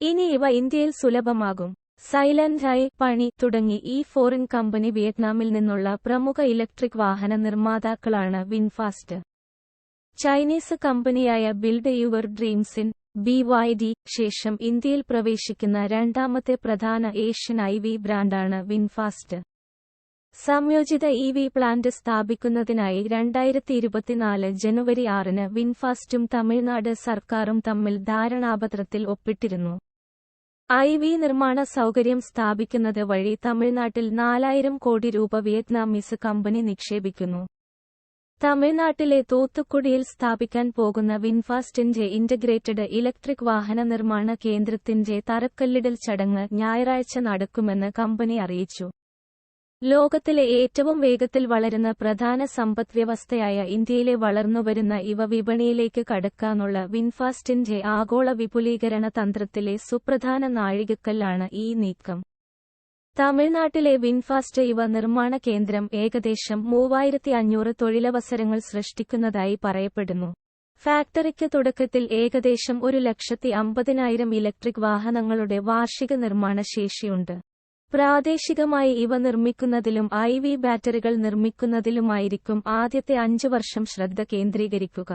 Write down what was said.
ഇനി ഇവ ഇന്ത്യയിൽ സുലഭമാകും. സൈലന്റായി പണി തുടങ്ങി ഈ ഫോറിൻ കമ്പനി വിയറ്റ്നാമിൽ നിന്നുള്ള പ്രമുഖ ഇലക്ട്രിക് വാഹന നിർമ്മാതാക്കളാണ് വിൻഫാസ്റ്റ്. ചൈനീസ് കമ്പനിയായ ബിൽഡ് യുവർ ഡ്രീംസിൻ ബി വൈ ഡി ശേഷം ഇന്ത്യയിൽ പ്രവേശിക്കുന്ന രണ്ടാമത്തെ പ്രധാന ഏഷ്യൻ ഐ വി ബ്രാൻഡാണ് വിൻഫാസ്റ്റ്. സംയോജിത ഇ വി പ്ലാന്റ് സ്ഥാപിക്കുന്നതിനായി രണ്ടായിരത്തി ഇരുപത്തിനാല് ജനുവരി ആറിന് വിൻഫാസ്റ്റും തമിഴ്നാട് സർക്കാരും തമ്മിൽ ധാരണാപത്രത്തിൽ ഒപ്പിട്ടിരുന്നു. ഐ വി നിർമ്മാണ സൗകര്യം സ്ഥാപിക്കുന്നത് വഴി തമിഴ്നാട്ടിൽ നാലായിരം കോടി രൂപ വിയറ്റ്നാമീസ് കമ്പനി നിക്ഷേപിക്കുന്നു. തമിഴ്നാട്ടിലെ തൂത്തുക്കുടിയിൽ സ്ഥാപിക്കാൻ പോകുന്ന വിൻഫാസ്റ്റിന്റെ ഇന്റഗ്രേറ്റഡ് ഇലക്ട്രിക് വാഹന നിർമ്മാണ കേന്ദ്രത്തിന്റെ തറക്കല്ലിടൽ ചടങ്ങ് ഞായറാഴ്ച നടക്കുമെന്ന് കമ്പനി അറിയിച്ചു. ലോകത്തിലെ ഏറ്റവും വേഗത്തിൽ വളരുന്ന പ്രധാന സമ്പദ്വ്യവസ്ഥയായ ഇന്ത്യയിലെ വളർന്നുവരുന്ന ഇവ വിപണിയിലേക്ക് കടക്കാനുള്ള വിൻഫാസ്റ്റിന്റെ ആഗോള വിപുലീകരണ തന്ത്രത്തിലെ സുപ്രധാന നാഴികക്കല്ലാണ് ഈ നീക്കം. തമിഴ്നാട്ടിലെ വിൻഫാസ്റ്റ് ഇവ നിർമ്മാണ കേന്ദ്രം ഏകദേശം മൂവായിരത്തി അഞ്ഞൂറ് തൊഴിലവസരങ്ങൾ സൃഷ്ടിക്കുന്നതായി പറയപ്പെടുന്നു. ഫാക്ടറിക്ക് തുടക്കത്തിൽ ഏകദേശം ഒരു ലക്ഷത്തി അമ്പതിനായിരം ഇലക്ട്രിക് വാഹനങ്ങളുടെ വാർഷിക നിർമ്മാണ ശേഷിയുണ്ട് പ്രാദേശികമായി ഇവ നിർമ്മിക്കുന്നതിലും ഐ വി ബാറ്ററികൾ നിർമ്മിക്കുന്നതിലുമായിരിക്കും ആദ്യത്തെ അഞ്ചു വർഷം ശ്രദ്ധ കേന്ദ്രീകരിക്കുക.